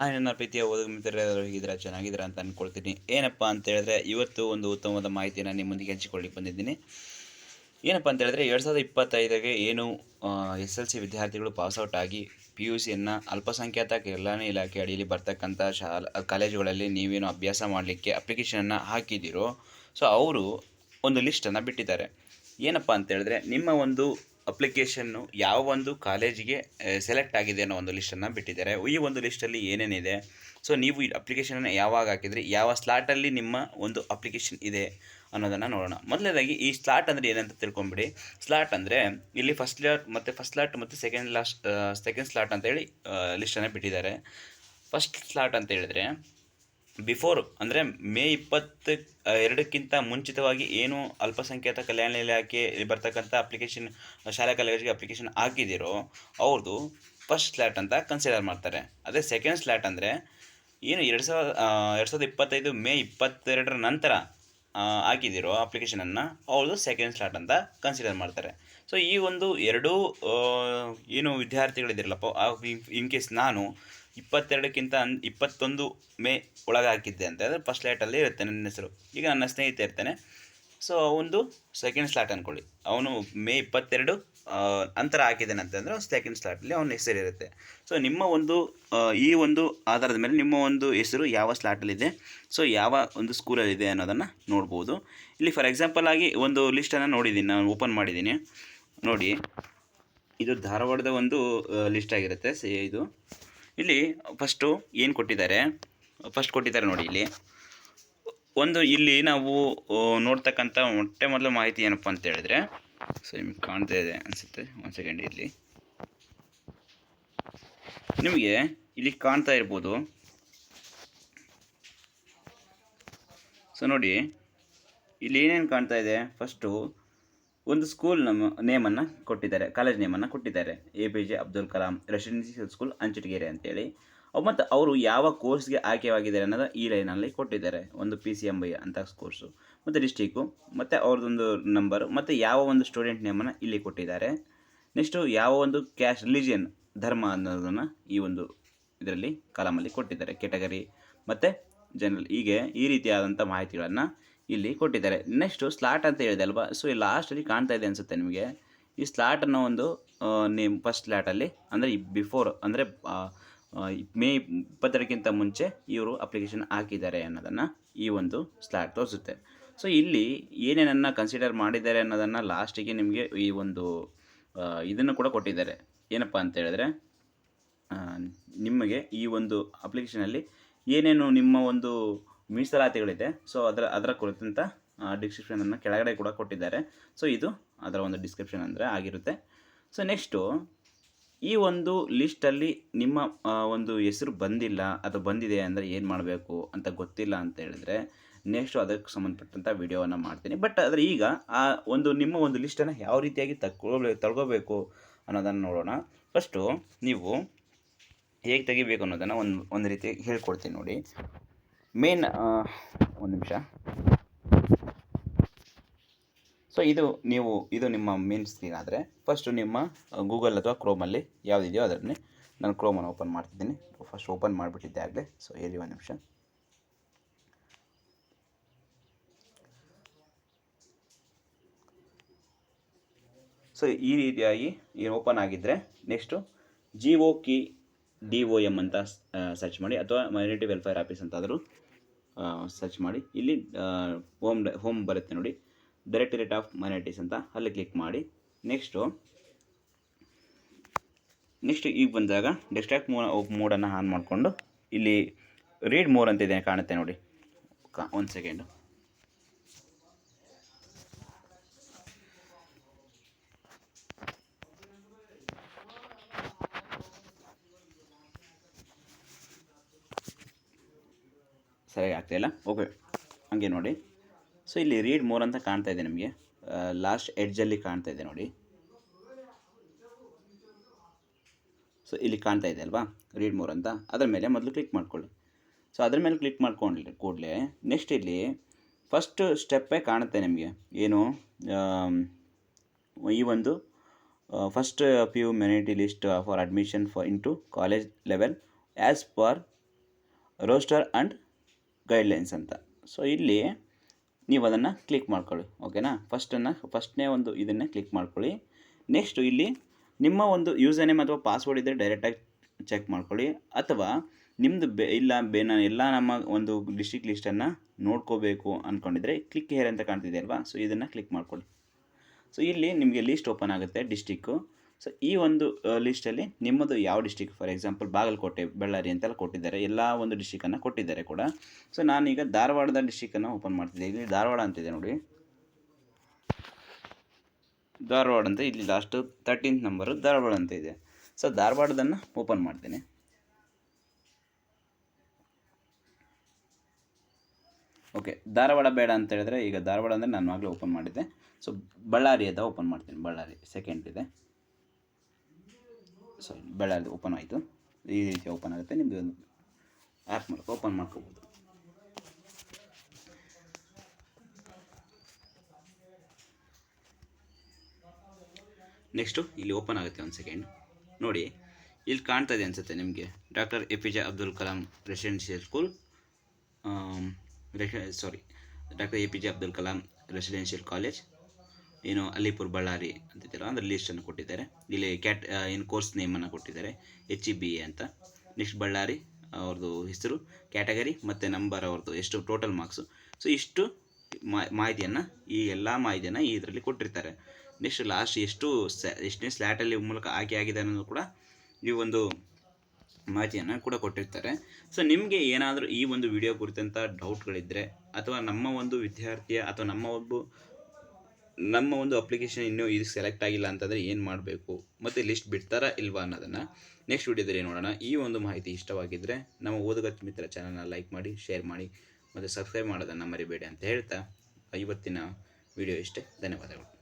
Hi ನನ್ನ ಪ್ರೀತಿಯ ಓದುಗ ಮಿತ್ರರೆಲ್ಲರೂ ಹೇಗಿದ್ದೀರಾ? ಅಂತ ಅಂದ್ಕೊಳ್ತೀನಿ ಏನಪ್ಪ ಅಂತ ಹೇಳಿದ್ರೆ, ಇವತ್ತು ಒಂದು ಉತ್ತಮವಾದ ಮಾಹಿತಿಯನ್ನು ನಿಮ್ಮೊಂದಿಗೆ ಹಂಚಿಕೊಳ್ಳಿಕ್ಕೆ ಬಂದಿದ್ದೀನಿ. ಏನಪ್ಪ ಅಂತ ಹೇಳಿದ್ರೆ, ಎರಡು ಸಾವಿರದ ಇಪ್ಪತ್ತೈದಕ್ಕೆ ಏನು ಎಸ್ ಎಲ್ ಸಿ ವಿದ್ಯಾರ್ಥಿಗಳು ಪಾಸ್ಔಟ್ ಆಗಿ ಪಿ ಯು ಸಿಯನ್ನು ಅಲ್ಪಸಂಖ್ಯಾತ ಕಲ್ಯಾಣ ಇಲಾಖೆ ಅಡಿಯಲ್ಲಿ ಬರ್ತಕ್ಕಂಥ ಶಾಲಾ, ಕಾಲೇಜುಗಳಲ್ಲಿ ನೀವೇನು ಅಭ್ಯಾಸ ಮಾಡಲಿಕ್ಕೆ ಅಪ್ಲಿಕೇಶನನ್ನು ಹಾಕಿದ್ದೀರೋ, ಸೊ ಅವರು ಒಂದು ಲಿಸ್ಟನ್ನು ಬಿಟ್ಟಿದ್ದಾರೆ. ಏನಪ್ಪ ಅಂತ ಹೇಳಿದ್ರೆ, ನಿಮ್ಮ ಒಂದು ಅಪ್ಲಿಕೇಶನ್ನು ಯಾವ ಒಂದು ಕಾಲೇಜಿಗೆ ಸೆಲೆಕ್ಟ್ ಆಗಿದೆ ಅನ್ನೋ ಒಂದು ಲಿಸ್ಟನ್ನು ಬಿಟ್ಟಿದ್ದಾರೆ. ಈ ಒಂದು ಲಿಸ್ಟಲ್ಲಿ ಏನೇನಿದೆ? ಸೊ ನೀವು ಈ ಅಪ್ಲಿಕೇಶನನ್ನು ಯಾವಾಗ ಹಾಕಿದ್ರಿ? ಯಾವ ಸ್ಲಾಟಲ್ಲಿ ನಿಮ್ಮ ಒಂದು ಅಪ್ಲಿಕೇಶನ್ ಇದೆ ಅನ್ನೋದನ್ನು ನೋಡೋಣ. ಮೊದಲನೇದಾಗಿ ಈ ಸ್ಲಾಟ್ ಅಂದರೆ ಏನಂತ ತಿಳ್ಕೊಂಬಿಡಿ. ಸ್ಲಾಟ್ ಅಂದರೆ ಇಲ್ಲಿ ಫಸ್ಟ್ ಸ್ಲಾಟ್ ಮತ್ತು ಫಸ್ಟ್ ಸ್ಲಾಟ್ ಮತ್ತು ಸೆಕೆಂಡ್ ಲಾಸ್ಟ್ ಸೆಕೆಂಡ್ ಸ್ಲಾಟ್ ಅಂತೇಳಿ ಲಿಸ್ಟನ್ನು ಬಿಟ್ಟಿದ್ದಾರೆ. ಫಸ್ಟ್ ಸ್ಲಾಟ್ ಅಂತ ಹೇಳಿದ್ರೆ ಬಿಫೋರ್ ಅಂದರೆ ಮೇ ಇಪ್ಪತ್ತು ಎರಡಕ್ಕಿಂತ ಮುಂಚಿತವಾಗಿ ಏನು ಅಲ್ಪಸಂಖ್ಯಾತ ಕಲ್ಯಾಣ ಇಲಾಖೆ ಬರ್ತಕ್ಕಂಥ ಅಪ್ಲಿಕೇಶನ್ ಶಾಲಾ ಕಾಲೇಜಿಗೆ ಅಪ್ಲಿಕೇಶನ್ ಹಾಕಿದಿರೋ ಅವ್ರದ್ದು ಫಸ್ಟ್ ಸ್ಲ್ಯಾಟ್ ಅಂತ ಕನ್ಸಿಡರ್ ಮಾಡ್ತಾರೆ. ಅದೇ ಸೆಕೆಂಡ್ ಸ್ಲ್ಯಾಟ್ ಅಂದರೆ ಏನು ಎರಡು ಸಾವಿರದ ಎರಡು ಸಾವಿರದ ಇಪ್ಪತ್ತೈದು ಮೇ ಇಪ್ಪತ್ತೆರಡರ ನಂತರ ಹಾಕಿದಿರೋ ಅಪ್ಲಿಕೇಶನನ್ನು ಅವ್ರದ್ದು ಸೆಕೆಂಡ್ ಸ್ಲಾಟ್ ಅಂತ ಕನ್ಸಿಡರ್ ಮಾಡ್ತಾರೆ. ಸೊ ಈ ಒಂದು ಎರಡೂ ಏನು ವಿದ್ಯಾರ್ಥಿಗಳಿದ್ದೀರಲ್ಲಪ್ಪ ಇನ್ ಕೇಸ್ ನಾನು ಇಪ್ಪತ್ತೆರಡಕ್ಕಿಂತ ಅನ್, ಇಪ್ಪತ್ತೊಂದು ಮೇ ಒಳಗೆ ಹಾಕಿದ್ದೆ ಅಂತ ಅಂದರೆ ಫಸ್ಟ್ ಸ್ಲಾಟಲ್ಲಿ ಇರುತ್ತೆ ನನ್ನ ಹೆಸರು. ಈಗ ನನ್ನ ಸ್ನೇಹಿತ ಇರ್ತಾನೆ. ಸೊ ಅವನು ಸೆಕೆಂಡ್ ಸ್ಲಾಟ್ ಅಂದ್ಕೊಳ್ಳಿ ಅವನು ಮೇ ಇಪ್ಪತ್ತೆರಡು ಅಂತರ ಹಾಕಿದ್ದಾನೆ ಅಂತಂದರೆ ಸೆಕೆಂಡ್ ಸ್ಲಾಟಲ್ಲಿ ಅವನ ಹೆಸರು ಇರುತ್ತೆ. ಸೊ ನಿಮ್ಮ ಒಂದು ಈ ಒಂದು ಆಧಾರದ ಮೇಲೆ ನಿಮ್ಮ ಒಂದು ಹೆಸರು ಯಾವ ಸ್ಲಾಟಲ್ಲಿದೆ ಸೊ ಯಾವ ಒಂದು ಸ್ಕೂಲಲ್ಲಿದೆ ಅನ್ನೋದನ್ನು ನೋಡ್ಬೋದು. ಇಲ್ಲಿ ಫಾರ್ ಎಕ್ಸಾಂಪಲ್ ಆಗಿ ಒಂದು ಲಿಸ್ಟನ್ನು ನೋಡಿದ್ದೀನಿ, ನಾನು ಓಪನ್ ಮಾಡಿದ್ದೀನಿ. ನೋಡಿ, ಇದು ಧಾರವಾಡದ ಒಂದು ಲಿಸ್ಟ್ ಆಗಿರುತ್ತೆ. ಸೇ ಇದು. ಇಲ್ಲಿ ಫಸ್ಟು ಏನು ಕೊಟ್ಟಿದ್ದಾರೆ? ಫಸ್ಟ್ ಕೊಟ್ಟಿದ್ದಾರೆ ನೋಡಿ ಇಲ್ಲಿ. ಒಂದು ಇಲ್ಲಿ ನಾವು ನೋಡ್ತಕ್ಕಂಥ ಮೊಟ್ಟೆ ಮೊದಲ ಮಾಹಿತಿ ಏನಪ್ಪ ಅಂತ ಹೇಳಿದ್ರೆ, ಸೊ, ನಿಮ್ಗೆ ಕಾಣ್ತಾ ಇದೆ ಅನಿಸುತ್ತೆ. ಒಂದು ಸೆಕೆಂಡ್ ಇಲ್ಲಿ ನಿಮಗೆ ಇಲ್ಲಿ ಕಾಣ್ತಾ ಇರ್ಬೋದು. ಸೊ, ನೋಡಿ, ಇಲ್ಲಿ ಏನೇನು ಕಾಣ್ತಾ ಇದೆ? ಫಸ್ಟು ಒಂದು ಸ್ಕೂಲ್ ನಮ್ಮ ನೇಮನ್ನು ಕೊಟ್ಟಿದ್ದಾರೆ ಕಾಲೇಜ್ ನೇಮನ್ನು ಕೊಟ್ಟಿದ್ದಾರೆ. A P J Abdul Kalam residential school Anchatagere ಅಂತೇಳಿ. ಮತ್ತು ಅವರು ಯಾವ ಕೋರ್ಸ್ಗೆ ಆಯ್ಕೆವಾಗಿದ್ದಾರೆ ಅನ್ನೋದು ಈ ಲೈನಲ್ಲಿ ಕೊಟ್ಟಿದ್ದಾರೆ, ಒಂದು ಪಿ ಸಿ ಎಂ ಬೈ ಅಂತ ಕೋರ್ಸು ಮತ್ತು ಡಿಸ್ಟಿಕ್ಕು ಮತ್ತು ಅವ್ರದ್ದೊಂದು ನಂಬರು ಮತ್ತು ಯಾವ ಒಂದು ಸ್ಟೂಡೆಂಟ್ ನೇಮನ್ನು ಇಲ್ಲಿ ಕೊಟ್ಟಿದ್ದಾರೆ. ನೆಕ್ಸ್ಟು ಯಾವ ಒಂದು ಕ್ಯಾಶ್ ರಿಲಿಜಿಯನ್ ಧರ್ಮ ಅನ್ನೋದನ್ನು ಈ ಒಂದು ಇದರಲ್ಲಿ ಕಾಲಮಲ್ಲಿ ಕೊಟ್ಟಿದ್ದಾರೆ ಕೆಟಗರಿ ಮತ್ತು ಜನರಲ್ ಹೀಗೆ ಈ ರೀತಿಯಾದಂಥ ಮಾಹಿತಿಗಳನ್ನು ಇಲ್ಲಿ ಕೊಟ್ಟಿದ್ದಾರೆ. ನೆಕ್ಸ್ಟು ಸ್ಲಾಟ್ ಅಂತ ಹೇಳಿದೆ ಅಲ್ವಾ? ಸೊ ಈ ಲಾಸ್ಟಲ್ಲಿ ಕಾಣ್ತಾ ಇದೆ ಅನಿಸುತ್ತೆ ನಿಮಗೆ. ಈ ಸ್ಲಾಟ್ ಅನ್ನೋ ಒಂದು ನೇಮ್ ಫಸ್ಟ್ ಸ್ಲಾಟಲ್ಲಿ ಅಂದರೆ ಬಿಫೋರ್ ಅಂದರೆ ಮೇ ಇಪ್ಪತ್ತೆರಡಕ್ಕಿಂತ ಮುಂಚೆ ಇವರು ಅಪ್ಲಿಕೇಶನ್ ಹಾಕಿದ್ದಾರೆ ಅನ್ನೋದನ್ನು ಈ ಒಂದು ಸ್ಲಾಟ್ ತೋರಿಸುತ್ತೆ. ಸೊ ಇಲ್ಲಿ ಏನೇನನ್ನು ಕನ್ಸಿಡರ್ ಮಾಡಿದ್ದಾರೆ ಅನ್ನೋದನ್ನು ಲಾಸ್ಟಿಗೆ ನಿಮಗೆ ಈ ಒಂದು ಇದನ್ನು ಕೂಡ ಕೊಟ್ಟಿದ್ದಾರೆ. ಏನಪ್ಪ ಅಂತ ಹೇಳಿದ್ರೆ ನಿಮಗೆ ಈ ಒಂದು ಅಪ್ಲಿಕೇಶನಲ್ಲಿ ಏನೇನು ನಿಮ್ಮ ಒಂದು ಮೀಸಲಾತಿಗಳಿದೆ. ಸೊ ಅದರ ಅದರ ಕುರಿತಂಥ ಡಿಸ್ಕ್ರಿಪ್ಷನನ್ನು ಕೆಳಗಡೆ ಕೂಡ ಕೊಟ್ಟಿದ್ದಾರೆ. ಸೊ ಇದು ಅದರ ಒಂದು ಡಿಸ್ಕ್ರಿಪ್ಷನ್ ಅಂದರೆ ಆಗಿರುತ್ತೆ. ಸೊ ನೆಕ್ಸ್ಟು ಈ ಒಂದು ಲಿಸ್ಟಲ್ಲಿ ನಿಮ್ಮ ಒಂದು ಹೆಸರು ಬಂದಿಲ್ಲ, ಅದು ಬಂದಿದೆ ಅಂದರೆ ಏನು ಮಾಡಬೇಕು ಅಂತ ಗೊತ್ತಿಲ್ಲ ಅಂತ ಹೇಳಿದ್ರೆ ನೆಕ್ಸ್ಟು ಅದಕ್ಕೆ ಸಂಬಂಧಪಟ್ಟಂಥ ವಿಡಿಯೋವನ್ನು ಮಾಡ್ತೀನಿ. ಬಟ್ ಆದರೆ ಈಗ, ಆ, ಒಂದು, ನಿಮ್ಮ ಒಂದು ಲಿಸ್ಟನ್ನು ಯಾವ ರೀತಿಯಾಗಿ ತಗೊಳ್ಬೇಕು ತಗೊಳ್ಬೇಕು ಅನ್ನೋದನ್ನು ನೋಡೋಣ. ಫಸ್ಟು ನೀವು ಹೇಗೆ ತೆಗಿಬೇಕು ಅನ್ನೋದನ್ನು ಒಂದು ಒಂದು ರೀತಿ ಹೇಳ್ಕೊಡ್ತೀನಿ ನೋಡಿ. ಮೇನ್ ಒಂದು ನಿಮಿಷ. ಸೊ ಇದು ನೀವು, ಇದು ನಿಮ್ಮ ಮೇನ್ ಸ್ಕ್ರೀನ್ ಆದರೆ ಫಸ್ಟು ನಿಮ್ಮ ಗೂಗಲ್ ಅಥವಾ ಕ್ರೋಮಲ್ಲಿ ಯಾವುದಿದೆಯೋ ಅದನ್ನೇ ನಾನು ಕ್ರೋಮನ್ನು ಓಪನ್ ಮಾಡ್ತಿದ್ದೀನಿ. ಫಸ್ಟ್ ಓಪನ್ ಮಾಡಿಬಿಟ್ಟಿದ್ದೆ ಆಗಲೇ. ಸೊ ಹೇಳಿ ಒಂದು ನಿಮಿಷ. ಸೊ ಈ ರೀತಿಯಾಗಿ, ಈ ಓಪನ್ ಆಗಿದ್ದರೆ next G O K D O M ಅಂತ ಸರ್ಚ್ ಮಾಡಿ, ಅಥವಾ ಮೈನಾರಿಟಿ ವೆಲ್ಫೇರ್ ಆಫೀಸ್ ಅಂತಾದರೂ ಸರ್ಚ್ ಮಾಡಿ. ಇಲ್ಲಿ ಹೋಮ್ ಹೋಮ್ ಬರುತ್ತೆ ನೋಡಿ. ಡೈರೆಕ್ಟರೇಟ್ ಆಫ್ ಮೈನಾರಿಟೀಸ್ ಅಂತ ಅಲ್ಲಿ ಕ್ಲಿಕ್ ಮಾಡಿ. ನೆಕ್ಸ್ಟು ನೆಕ್ಸ್ಟ್ ಈಗ ಬಂದಾಗ ಡೆಸ್ಟಾಕ್ ಮೋ ಮೋಡನ್ನು ಆನ್ ಮಾಡಿಕೊಂಡು, ಇಲ್ಲಿ ರೀಡ್ ಮೋರ್ ಅಂತ ಇದೆ, ಕಾಣುತ್ತೆ ನೋಡಿ. ಒಂದು ಸೆಕೆಂಡು ಸರಿಯಾಗಿ ಆಗ್ತಾಯಿಲ್ಲ ಓಕೆ ಹಾಗೆ ನೋಡಿ. ಸೊ ಇಲ್ಲಿ ರೀಡ್ ಮೋರ್ ಅಂತ ಕಾಣ್ತಾ ಇದೆ ನಿಮಗೆ. ಲಾಸ್ಟ್ ಎಡ್ಜಲ್ಲಿ ಕಾಣ್ತಾ ಇದೆ ನೋಡಿ. ಸೊ ಇಲ್ಲಿ ಕಾಣ್ತಾ ಇದೆ ಅಲ್ವಾ? ರೀಡ್ ಮೋರ್ ಅಂತ. ಅದರ ಮೇಲೆ ಮೊದಲು ಕ್ಲಿಕ್ ಮಾಡ್ಕೊಳ್ಳಿ. ಸೊ ಅದ್ರ ಮೇಲೆ ಕ್ಲಿಕ್ ಮಾಡ್ಕೊಂಡ್ಲಿ, ಕೂಡಲೇ ನೆಕ್ಸ್ಟ್ ಇಲ್ಲಿ ಫಸ್ಟ್ ಸ್ಟೆಪ್ಪೇ ಕಾಣುತ್ತೆ ನಿಮಗೆ. ಏನು? ಈ ಒಂದು first P amenity list for admission for into college level as per roster and guidelines ಅಂತ. ಸೊ ಇಲ್ಲಿ ನೀವು ಅದನ್ನು ಕ್ಲಿಕ್ ಮಾಡ್ಕೊಳ್ಳಿ ಓಕೆನಾ ಫಸ್ಟನ್ನು ಫಸ್ಟ್ನೇ ಒಂದು ಇದನ್ನು ಕ್ಲಿಕ್ ಮಾಡ್ಕೊಳ್ಳಿ. ನೆಕ್ಸ್ಟು ಇಲ್ಲಿ ನಿಮ್ಮ ಒಂದು ಯೂಸರ್ ನೇಮ್ ಅಥವಾ ಪಾಸ್ವರ್ಡ್ ಇದ್ದರೆ ಡೈರೆಕ್ಟಾಗಿ ಚೆಕ್ ಮಾಡ್ಕೊಳ್ಳಿ. ಅಥವಾ ನಿಮ್ಮದು ಬೆ, ಇಲ್ಲ, ಬೆ ನಾನು ಎಲ್ಲ ನಮ್ಮ ಒಂದು ಡಿಸ್ಟಿಕ್ ಲಿಸ್ಟನ್ನು ನೋಡ್ಕೋಬೇಕು ಅಂದ್ಕೊಂಡಿದ್ರೆ ಕ್ಲಿಕ್ ಹೇರ್ ಅಂತ ಕಾಣ್ತಿದೆ ಅಲ್ವಾ? ಸೊ ಇದನ್ನು ಕ್ಲಿಕ್ ಮಾಡ್ಕೊಳ್ಳಿ. ಸೊ ಇಲ್ಲಿ ನಿಮಗೆ ಲೀಸ್ಟ್ ಓಪನ್ ಆಗುತ್ತೆ ಡಿಸ್ಟಿಕ್ಕು ಸೊ ಈ ಒಂದು ಲಿಸ್ಟಲ್ಲಿ ನಿಮ್ಮದು ಯಾವ district for example Bagalkote, Ballari ಅಂತೆಲ್ಲ ಕೊಟ್ಟಿದ್ದಾರೆ. ಎಲ್ಲ ಒಂದು ಡಿಸ್ಟಿಕನ್ನು ಕೊಟ್ಟಿದ್ದಾರೆ ಕೂಡ. ಸೊ ನಾನೀಗ ಧಾರವಾಡದ ಡಿಸ್ಟಿಕನ್ನು ಓಪನ್ ಮಾಡ್ತಿದ್ದೆ. ಇಲ್ಲಿ ಧಾರವಾಡ ಅಂತಿದೆ ನೋಡಿ. ಧಾರವಾಡ ಅಂತ ಇಲ್ಲಿ ಲಾಸ್ಟು ತರ್ಟೀನ್ತ್ ನಂಬರು ಧಾರವಾಡ ಅಂತ ಇದೆ. ಸೊ ಧಾರವಾಡದನ್ನು ಓಪನ್ ಮಾಡ್ತೀನಿ. ಓಕೆ ಧಾರವಾಡ ಬೇಡ ಅಂತ ಹೇಳಿದ್ರೆ ಈಗ ಧಾರವಾಡ ಅಂದರೆ ನಾನು ಆಗಲೇ ಓಪನ್ ಮಾಡಿದ್ದೆ. ಸೊ ಬಳ್ಳಾರಿ ಅಂತ ಓಪನ್ ಮಾಡ್ತೀನಿ. ಬಳ್ಳಾರಿ ಸೆಕೆಂಡ್ ಇದೆ. ಸೊ ಬಳ್ಳಾರಿ ಓಪನ್ ಆಯಿತು. ಈ ರೀತಿ ಓಪನ್ ಆಗುತ್ತೆ. ನಿಮ್ಮದು ಒಂದು ಆ್ಯಪ್ ಮೂಲಕ ಓಪನ್ ಮಾಡ್ಕೋಬೋದು. ನೆಕ್ಸ್ಟು ಇಲ್ಲಿ ಓಪನ್ ಆಗುತ್ತೆ ಒಂದು ಸೆಕೆಂಡ್ ನೋಡಿ, ಇಲ್ಲಿ ಕಾಣ್ತಾ ಇದೆ ಅನಿಸುತ್ತೆ ನಿಮಗೆ. Doctor A P J Abdul Kalam residential school sorry doctor A P J Abdul Kalam residential college ಏನು ಅಲಿಪುರ್ ಬಳ್ಳಾರಿ ಅಂತಿದ್ದೀರ ಅಂದರೆ ಲೀಸ್ಟನ್ನು ಕೊಟ್ಟಿದ್ದಾರೆ. ಇಲ್ಲಿ ಕ್ಯಾಟ್ ಏನು ಕೋರ್ಸ್ ನೇಮನ್ನು ಕೊಟ್ಟಿದ್ದಾರೆ ಎಚ್ ಇ ಬಿ ಎ ಅಂತ. ನೆಕ್ಸ್ಟ್ ಬಳ್ಳಾರಿ ಅವ್ರದ್ದು ಹೆಸರು ಕ್ಯಾಟಗರಿ ಮತ್ತು ನಂಬರ್ ಅವ್ರದ್ದು ಎಷ್ಟು ಟೋಟಲ್ ಮಾರ್ಕ್ಸು ಸೊ ಇಷ್ಟು ಮಾಹಿತಿಯನ್ನು, ಈ ಎಲ್ಲ ಮಾಹಿತಿಯನ್ನು ಇದರಲ್ಲಿ ಕೊಟ್ಟಿರ್ತಾರೆ. ನೆಕ್ಸ್ಟ್ ಲಾಸ್ಟ್ ಎಷ್ಟು ಎಷ್ಟನೇ ಸ್ಲ್ಯಾಟಲ್ಲಿ ಮೂಲಕ ಆಯ್ಕೆ ಆಗಿದೆ ಅನ್ನೋದು ಕೂಡ ಈ ಒಂದು ಮಾಹಿತಿಯನ್ನು ಕೂಡ ಕೊಟ್ಟಿರ್ತಾರೆ. ಸೊ ನಿಮಗೆ ಏನಾದರೂ ಈ ಒಂದು ವಿಡಿಯೋ ಕುರಿತಂಥ ಡೌಟ್ಗಳಿದ್ದರೆ ಅಥವಾ ನಮ್ಮ ಒಂದು ವಿದ್ಯಾರ್ಥಿಯ, ಅಥವಾ ನಮ್ಮ ಒಬ್ಬ ನಮ್ಮ ಒಂದು ಅಪ್ಲಿಕೇಶನ್ ಇನ್ನೂ ಇದು ಸೆಲೆಕ್ಟ್ ಆಗಿಲ್ಲ ಅಂತಂದರೆ ಏನು ಮಾಡಬೇಕು? ಮತ್ತು ಲಿಸ್ಟ್ ಬಿಡ್ತಾರಾ ಇಲ್ವಾ ಅನ್ನೋದನ್ನು ನೆಕ್ಸ್ಟ್ ವಿಡಿಯೋದಲ್ಲಿ ನೋಡೋಣ. ಈ ಒಂದು ಮಾಹಿತಿ ಇಷ್ಟವಾಗಿದ್ದರೆ ನಮ್ಮ ಓದಗತ್ ಮಿತ್ರ ಚಾನಲ್ನ ಲೈಕ್ ಮಾಡಿ ಶೇರ್ ಮಾಡಿ ಮತ್ತು ಸಬ್ಸ್ಕ್ರೈಬ್ ಮಾಡೋದನ್ನು ಮರಿಬೇಡಿ ಅಂತ ಹೇಳ್ತಾ ಇವತ್ತಿನ ವಿಡಿಯೋ ಇಷ್ಟೇ. ಧನ್ಯವಾದಗಳು.